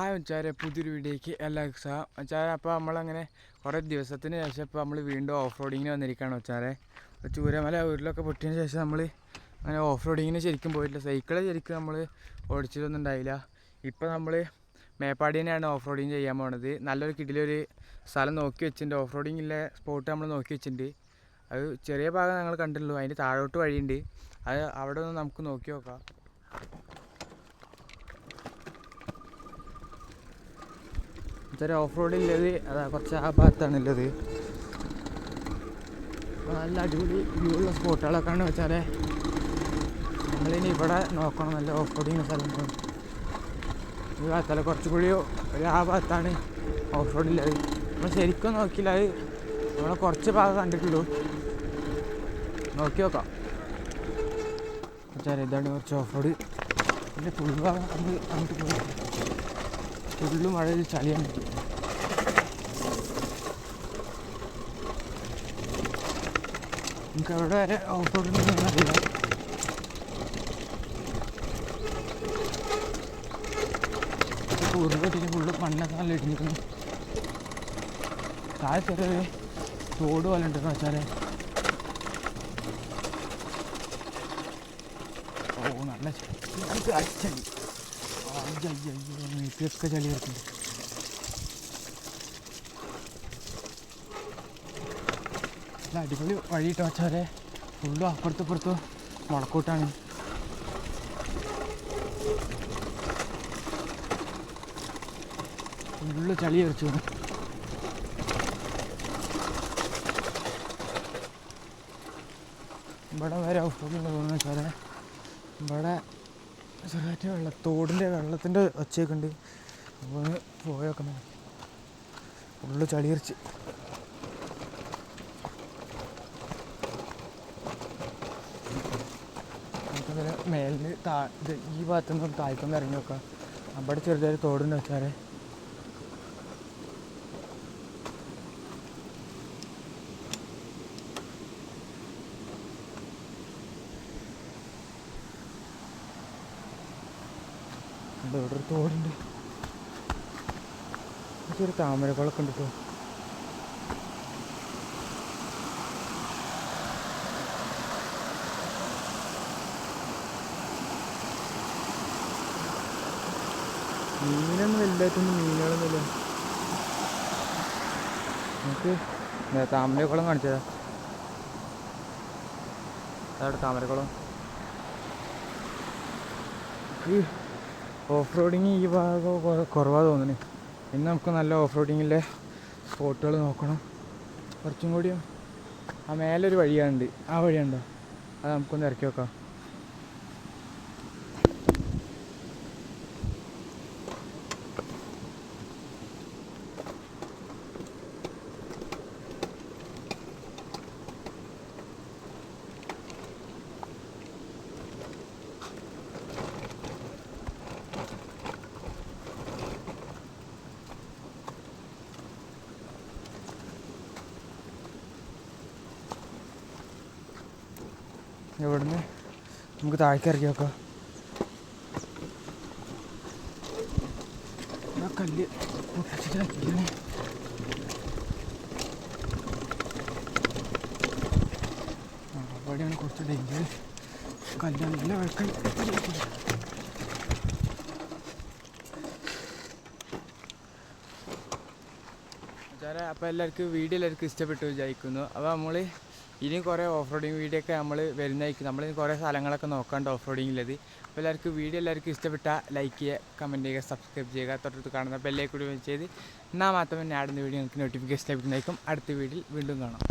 ആ വെച്ചാൽ പുതിയൊരു വീഡിയോയ്ക്ക് എല്ലാ സാ വെച്ചാൽ അപ്പോൾ നമ്മളങ്ങനെ കുറേ ദിവസത്തിന് ശേഷം ഇപ്പോൾ നമ്മൾ വീണ്ടും ഓഫ് റോഡിങ്ങിന് വന്നിരിക്കുകയാണ് വെച്ചാൽ ചൂരമല ഉരുളൊക്കെ പൊട്ടിയതിന് ശേഷം നമ്മൾ അങ്ങനെ ഓഫ് റോഡിങ്ങിന് ശരിക്കും പോയിട്ടില്ല. സൈക്കിൾ ശരിക്കും നമ്മൾ ഓടിച്ചിട്ടൊന്നും ഉണ്ടായില്ല. ഇപ്പോൾ നമ്മൾ മേപ്പാടി തന്നെയാണ് ഓഫ് റോഡിങ് ചെയ്യാൻ പോണത്. നല്ലൊരു കിടിലൊരു സ്ഥലം നോക്കി വെച്ചിട്ടുണ്ട്. ഓഫ് റോഡിങ്ങിലെ സ്പോട്ട് നമ്മൾ നോക്കി വെച്ചിട്ടുണ്ട്. അത് ചെറിയ ഭാഗം ഞങ്ങൾ കണ്ടിട്ടുള്ളൂ. അതിന്റെ താഴോട്ട് വഴിയുണ്ട്. അത് അവിടെ ഒന്ന് നമുക്ക് നോക്കി നോക്കാം. ഇതൊരു ഓഫ് റോഡ് ഉള്ളത് അതാ കുറച്ച് ആ ഭാഗത്താണ് ഉള്ളത് നല്ല അടിപൊളി വ്യൂ ഉള്ള സ്പോട്ടുകളൊക്കെയാണ് വെച്ചാൽ നമ്മളിനി ഇവിടെ നോക്കണം നല്ല ഓഫ് റോഡിങ് സ്ഥലം ഈ ഭാഗത്തല്ല കുറച്ചുകൂടി ഒരു ആ ഭാഗത്താണ് ഓഫ് റോഡ് ഉള്ളത് നമ്മൾ ശരിക്കും നോക്കിയില്ല അത് നമ്മളെ കുറച്ച് ഭാഗം കണ്ടിട്ടുള്ളൂ. നോക്കി നോക്കാം. വെച്ചാൽ ഇതാണ് കുറച്ച് ഓഫ് റോഡ് പിന്നെ ഫുൾ ഭാഗം അങ്ങോട്ട് പോയി ഫുള്ള് മഴയിൽ ചളിയാണ് നമുക്ക് അവിടെ വരെ ഓഫ് റോഡിൽ അറിയില്ല. ഉരുളൊട്ടിന് ഫുള്ള് മണ്ണൊക്കെ നല്ല ഇടിഞ്ഞിരുന്നു താഴെ ചെറിയൊരു തോട് പോലെ ഉണ്ടെന്ന് വെച്ചാൽ ഓ നല്ല ചളി. ഇതൊക്കെ ചളി കിടക്കുന്നു നല്ല അടിപൊളി വഴിയിട്ട് വെച്ചാൽ ഫുള്ളും അപ്പുറത്തും ഇപ്പുറത്തും മുളക്കൂട്ടാണ്. ഫുള്ള് ചളി തെറിച്ചു ഇവിടെ വരെ ഔഷധം തോന്നുന്നു വെച്ചാൽ ഇവിടെ ചെറുതായിട്ട് വെള്ളം തോടിന്റെ വെള്ളത്തിന്റെ ഒച്ചയൊക്കെ ഉണ്ട്. അപ്പോൾ പോയൊക്കെ ഫുള്ള് ചളിയറിച്ച്. മേലിൽ താ ഈ ഭാഗത്തുനിന്ന് താഴ്ക്കൊന്ന് ഇറങ്ങി നോക്കാം. അവിടെ ചെറുതായിട്ട് തോടുണ്ട് വെച്ചാൽ ഉണ്ട് ഇവിടെ ഒരു തോടുണ്ട്. ചെറിയ താമരക്കുളൊക്കെ ഉണ്ട്? കേട്ടോ മീനൊന്നും വലുതായിട്ടൊന്നും മീനുകളൊന്നുമില്ല. നമുക്ക് താമരക്കുളം കാണിച്ചതാ? അതാണ് താമരക്കുളം. ഓഫ് റോഡിങ് ഈ ഭാഗം കുറവാണ് തോന്നുന്നു. ഇന്ന് നമുക്ക് നല്ല ഓഫ് റോഡിങ്ങിലെ സ്പോട്ടുകൾ നോക്കണം. കുറച്ചും കൂടിയും ആ മേലൊരു വഴിയാണ്ട് ആ വഴിയുണ്ടോ? അത് നമുക്കൊന്ന് ഇറക്കി വെക്കാം. ഇവിടുന്ന് നമുക്ക് താഴേക്ക് ഇറക്കി നോക്കാം കല്ല് അവിടെയാണ് കുറച്ച് ഡേഞ്ചർ കല്ല് നല്ല വെള്ളം അപ്പോൾ എല്ലാവർക്കും വീഡിയോ എല്ലാവർക്കും ഇഷ്ടപ്പെട്ടു വിചാരിക്കുന്നു. അപ്പോൾ നമ്മൾ ഇനി കുറേ ഓഫ് റോഡിങ് വീഡിയോ ഒക്കെ നമ്മൾ വരുന്നതായിരിക്കും. നമ്മൾ കുറേ സ്ഥലങ്ങളൊക്കെ നോക്കാണ്ട് ഓഫ് റോഡിങ്ങിലത് അപ്പോൾ എല്ലാവർക്കും വീഡിയോ എല്ലാവർക്കും ഇഷ്ടപ്പെട്ട ലൈക്ക് ചെയ്യുക കമന്റ് ചെയ്യുക സബ്സ്ക്രൈബ് ചെയ്യുക. തൊട്ടടുത്ത് കാണുന്ന ബെല്ലേ കൂടി ചെയ്ത് എന്നാൽ മാത്രമേ ഞാൻ അടുത്ത വീഡിയോ നിങ്ങൾക്ക് നോട്ടിഫിക്കേഷൻ ലഭിക്കുന്നതായിരിക്കും. അടുത്ത വീഡിയോയിൽ വീണ്ടും കാണാം.